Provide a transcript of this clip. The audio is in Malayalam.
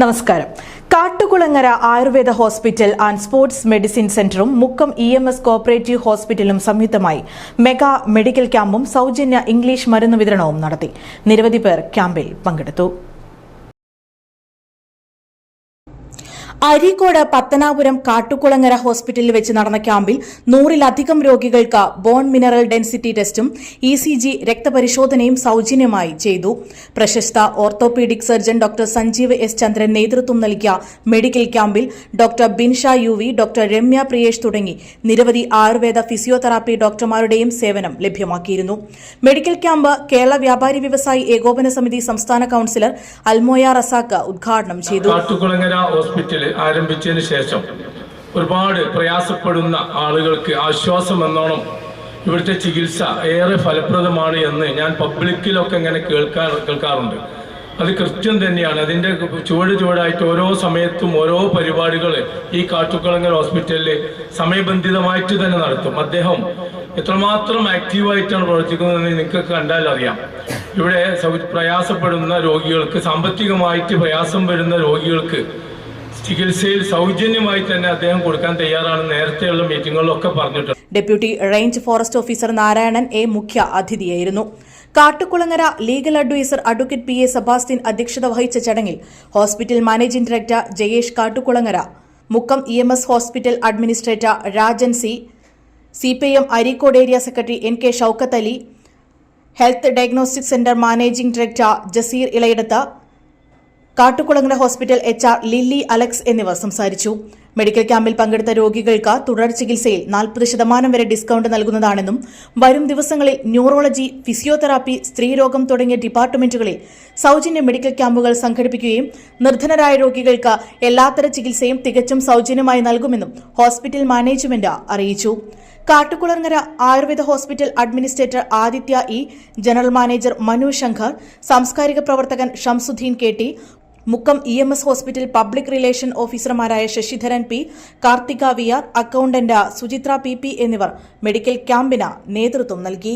നമസ്കാരം. Kattukulangara Ayurveda hospital and sports medicine സെന്ററും Mukkam E M S cooperative ഹോസ്പിറ്റലും സംയുക്തമായി മെഗാ മെഡിക്കൽ ക്യാമ്പും സൗജന്യ ഇംഗ്ലീഷ് മരുന്ന് വിതരണവും നടത്തി. നിരവധി പേർ ക്യാമ്പിൽ പങ്കെടുത്തു. അരീക്കോട് പത്തനാപുരം കാട്ടുകുളങ്ങര ഹോസ്പിറ്റലിൽ വെച്ച് നടന്ന ക്യാമ്പിൽ നൂറിലധികം രോഗികൾക്ക് ബോൺ മിനറൽ ഡെൻസിറ്റി ടെസ്റ്റും ഇ സി ജി രക്തപരിശോധനയും സൗജന്യമായി ചെയ്തു. പ്രശസ്ത orthopaedic surgeon doctor Sanjeev S Chandran നേതൃത്വം നൽകിയ മെഡിക്കൽ ക്യാമ്പിൽ doctor Binsha U V doctor Ramya Priyesh തുടങ്ങി. നിരവധി ആയുർവേദ ഫിസിയോതെറാപ്പി ഡോക്ടർമാരുടെയും സേവനം ലഭ്യമാക്കിയിരുന്നു. മെഡിക്കൽ ക്യാമ്പ് കേരള വ്യാപാരി വ്യവസായി ഏകോപന സമിതി സംസ്ഥാന കൌൺസിലർ അൽമോയ റസാക്ക് ഉദ്ഘാടനം ചെയ്തു. ഹോസ്പിറ്റൽ ആരംഭിച്ചതിന് ശേഷം ഒരുപാട് പ്രയാസപ്പെടുന്ന ആളുകൾക്ക് ആശ്വാസം എന്നോണം ഇവിടുത്തെ ചികിത്സ ഏറെ ഫലപ്രദമാണ് എന്ന് ഞാൻ പബ്ലിക്കിലൊക്കെ ഇങ്ങനെ കേൾക്കാൻ കേൾക്കാറുണ്ട്. അത് കൃത്യം തന്നെയാണ്. അതിന്റെ ചുവട് ചുവടായിട്ട് ഓരോ സമയത്തും ഓരോ പരിപാടികൾ ഈ കാട്ടുകുളങ്ങര ഹോസ്പിറ്റലിൽ സമയബന്ധിതമായിട്ട് തന്നെ നടത്തും. അദ്ദേഹം എത്രമാത്രം ആക്റ്റീവായിട്ടാണ് പ്രവർത്തിക്കുന്നതെന്ന് നിങ്ങൾക്ക് കണ്ടാൽ അറിയാം. ഇവിടെ പ്രയാസപ്പെടുന്ന രോഗികൾക്ക് സാമ്പത്തികമായിട്ട് പ്രയാസം വരുന്ന രോഗികൾക്ക് ചികിത്സയിൽ സൗജന്യമായി തന്നെ അദ്ദേഹം കൊടുക്കാൻ തയ്യാറാണ്. നേരത്തെയുള്ള മീറ്റിങ്ങുകളിലൊക്കെ പറഞ്ഞിട്ടുണ്ട്. Deputy range forest officer Narayanan A മുഖ്യ അതിഥിയായിരുന്നു. Kattukulangara legal adviser advocate P A Sebastian അധ്യക്ഷത വഹിച്ച ചടങ്ങിൽ hospital managing director Jayesh Kattukulangara Mukkam E M S hospital administrator Rajan C C P M Areekode area secretary N K Shoukath Ali health diagnostic centre managing director Jaseer Elayidath Kattukulangara hospital H R Lilly Alex എന്നിവർ സംസാരിച്ചു. മെഡിക്കൽ ക്യാമ്പിൽ പങ്കെടുത്ത രോഗികൾക്ക് തുടർ ചികിത്സയിൽ നാൽപ്പത് ശതമാനം വരെ ഡിസ്കൌണ്ട് നൽകുന്നതാണെന്നും വരും ദിവസങ്ങളിൽ ന്യൂറോളജി ഫിസിയോതെറാപ്പി സ്ത്രീരോഗം തുടങ്ങിയ ഡിപ്പാർട്ട്മെന്റുകളിൽ സൌജന്യ മെഡിക്കൽ ക്യാമ്പുകൾ സംഘടിപ്പിക്കുകയും നിർധനരായ രോഗികൾക്ക് എല്ലാത്തര ചികിത്സയും തികച്ചും സൌജന്യമായി നൽകുമെന്നും ഹോസ്പിറ്റൽ മാനേജ്മെന്റ് അറിയിച്ചു. Kattukulangara Ayurveda hospital administrator Aditya E general manager Manu Shankar സാംസ്കാരിക പ്രവർത്തകൻ Shamsuddin K T Mukkam E M S hospital public relation ഓഫീസർമാരായ Sasidharan P Karthika V R accountant Suchitra P P എന്നിവർ മെഡിക്കൽ ക്യാമ്പിന് നേതൃത്വം നൽകി.